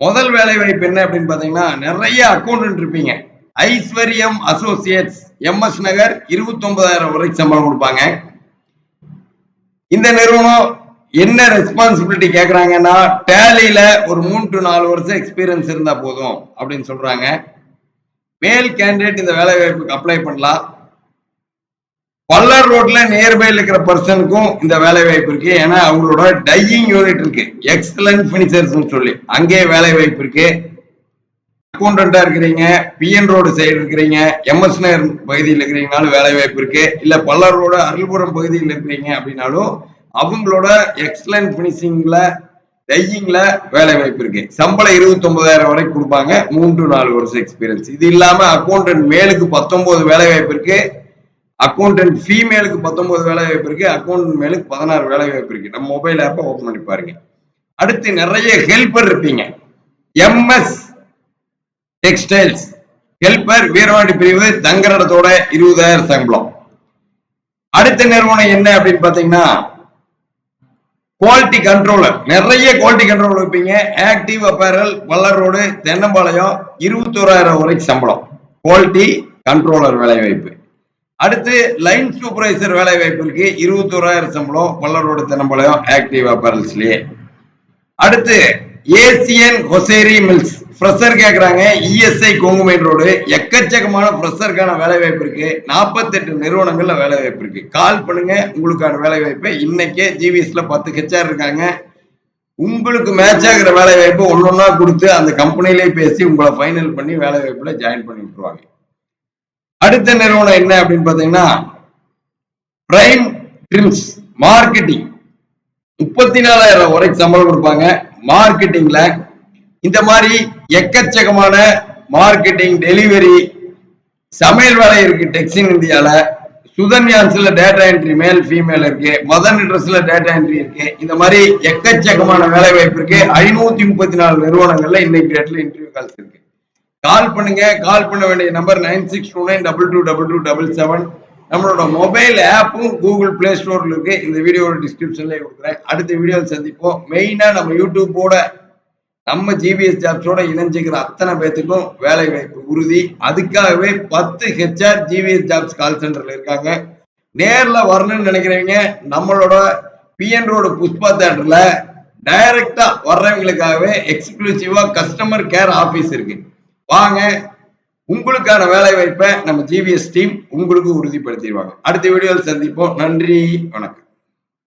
முதல் வேலை வாய்ப்பு என்ன அப்படின்னு பாத்தீங்கன்னா நிறைய அக்கௌண்ட் இருப்பீங்க. ஐஸ்வர்யம் அசோசியேட்ஸ் எம்எஸ் நகர் இருபத்தி ஒன்பதாயிரம் வரைக்கும் சம்பளம் கொடுப்பாங்க. இந்த நிறுவனம் என்ன ரெஸ்பான்சிபிலிட்டி கேக்குறாங்கன்னா டேலியில ஒரு மூணு டு நாலு வருஷம் எக்ஸ்பீரியன்ஸ் இருந்தா போதும் அப்படின்னு சொல்றாங்க. மேல் கேண்டிடேட் இந்த வேலை வாய்ப்புக்கு அப்ளை பண்ணலாம். பல்லர் ரோட்ல நியர்பைல இருக்கிற பர்சனுக்கும் இந்த வேலை வாய்ப்பு இருக்கு. ஏன்னா அவங்களோட டையிங் யூனிட் இருக்கு. எக்ஸலன்ட் பினிஷர்ஸ் சொல்லி. அங்கே வேலை வாய்ப்பு இருக்கு. அக்கௌண்டண்டா இருக்கிறீங்க பிஎன் ரோடு சைடு இருக்கிறீங்க எம்எஸ் நகர் பகுதியில் இருக்கிறீங்கனாலும் வேலை வாய்ப்பு இருக்கு. இல்ல பல்லர் ரோடு அருள்புரம் பகுதியில் இருக்கிறீங்க அப்படின்னாலும் அவங்களோட எக்ஸலன்ட் பினிஷிங்ல டையிங்ல வேலை வாய்ப்பு இருக்கு. சம்பளம் இருபத்தி ஒன்பதாயிரம் வரைக்கும் கொடுப்பாங்க. மூன்று நாலு வருஷம் எக்ஸ்பீரியன்ஸ் இது இல்லாம அக்கௌண்டன்ட் மேலுக்கு பத்தொன்பது வேலை வாய்ப்பு இருக்கு. அக்கௌண்டன்ட் ஃபீமேலுக்கு பத்தொன்பது வேலை வாய்ப்பு இருக்கு அக்கௌண்ட் மேலுக்கு பதினாறு வேலை வாய்ப்பு இருக்கு. நம்ம மொபைல் ஆப்பை ஓப்பன் பண்ணி பாருங்க. அடுத்து நிறைய ஹெல்பர் இருப்பீங்க. எம்எஸ் டெக்ஸ்டைல்ஸ் ஹெல்பர் வீரவாண்டி பிரிவு தங்கரடத்தோட இருபதாயிரம் சம்பளம். அடுத்த நிறுவனம் என்ன அப்படின்னு பாத்தீங்கன்னா குவாலிட்டி கண்ட்ரோலர் நிறைய குவாலிட்டி கண்ட்ரோலர் வைப்பீங்க ஆக்டிவ் அப்பேரல் வல்லர் ரோடு தென்னம்பாளையம் இருபத்தோராயிரம் வரைக்கும் சம்பளம். குவாலிட்டி கண்ட்ரோலர் வேலை வாய்ப்பு அடுத்து லைன் சூப்பர்வைசர் வேலை வாய்ப்பு இருக்கு இருபத்தோராயிரம் சம்பளம் வல்லர் ரோடு ஆக்டிவ் அப்பரல்ஸ்லயே அடுத்து ஏசியன் ஹொசேரி மில்ஸ் ஃப்ரெஷர் கேட்குறாங்க இஎஸ்ஐ கொங்குமேன் ரோடு எக்கச்சக்கமான ஃப்ரெஷருக்கான வேலை வாய்ப்பு இருக்கு. நாற்பத்தெட்டு நிறுவனங்கள்ல வேலை வாய்ப்பு இருக்கு. கால் பண்ணுங்க. உங்களுக்கான வேலை வாய்ப்பை இன்னைக்கே ஜிவிஎஸ்ல பத்து ஹெச்ஆர் இருக்காங்க. உங்களுக்கு மேட்ச் ஆகிற வேலை வாய்ப்பு ஒன்னொன்னா கொடுத்து அந்த கம்பெனிலே பேசி உங்களை ஃபைனல் பண்ணி வேலை வாய்ப்புல ஜாயின் பண்ணி விட்டுருவாங்க. அடுத்த நிறுவனம் என்ன அப்படின்னு பாத்தீங்கன்னா பிரைம் ட்ரிம்ஸ் மார்க்கெட்டிங் முப்பத்தி நாலாயிரம் வரைக்கும் சம்பளம் கொடுப்பாங்க. மார்க்கெட்டிங்ல இந்த மாதிரி எக்கச்சக்கமான மார்க்கெட்டிங் டெலிவரி சமையல் வேலை இருக்கு டெக்ஸின் இந்தியால சுதன்யான்ஸ்ல டேட்டா என்ட்ரி மேல் ஃபீமேல் இருக்கு. மதன் ட்ரெஸ்ல டேட்டா என்ட்ரி இருக்கு. இந்த மாதிரி எக்கச்சக்கமான வேலை வாய்ப்பு இருக்கு. ஐநூத்தி முப்பத்தி நாலு நிறுவனங்கள்ல இன்னைக்கு டேட்ல இன்டர்வியூ கால்ஸ் இருக்கு. கால் பண்ணுங்க கால் பண்ண வேண்டிய number nine six two nine double two double two double seven நம்மளோட மொபைல் ஆப்பும் கூகுள் பிளே ஸ்டோர்ல இருக்கு. இந்த வீடியோட டிஸ்கிரிப்ஷன்ல கொடுக்குறேன். அடுத்த வீடியோ சந்திப்போம். மெயினா நம்ம யூடியூப்போட நம்ம ஜிபிஎஸ் ஜாப்ஸோட இணைஞ்சுக்கிற அத்தனை பேத்துக்கும் வேலை வாய்ப்பு உறுதி. அதுக்காகவே பத்து ஹெச்ஆர் ஜிபிஎஸ் ஜாப்ஸ் கால் சென்டர்ல இருக்காங்க. நேர்ல வரணும்னு நினைக்கிறவங்க நம்மளோட பிஎன் ரோடு புஷ்பா தேட்டர்ல டைரக்டா வர்றவங்களுக்காகவே எக்ஸ்க்ளூசிவா கஸ்டமர் கேர் ஆபீஸ் இருக்கு. வாங்க. உங்களுக்கான வேலை வாய்ப்பை நம்ம ஜிவிஎஸ் டீம் உங்களுக்கு உறுதிப்படுத்திடுவாங்க. அடுத்த வீடியோவில் சந்திப்போம். நன்றி. வணக்கம்.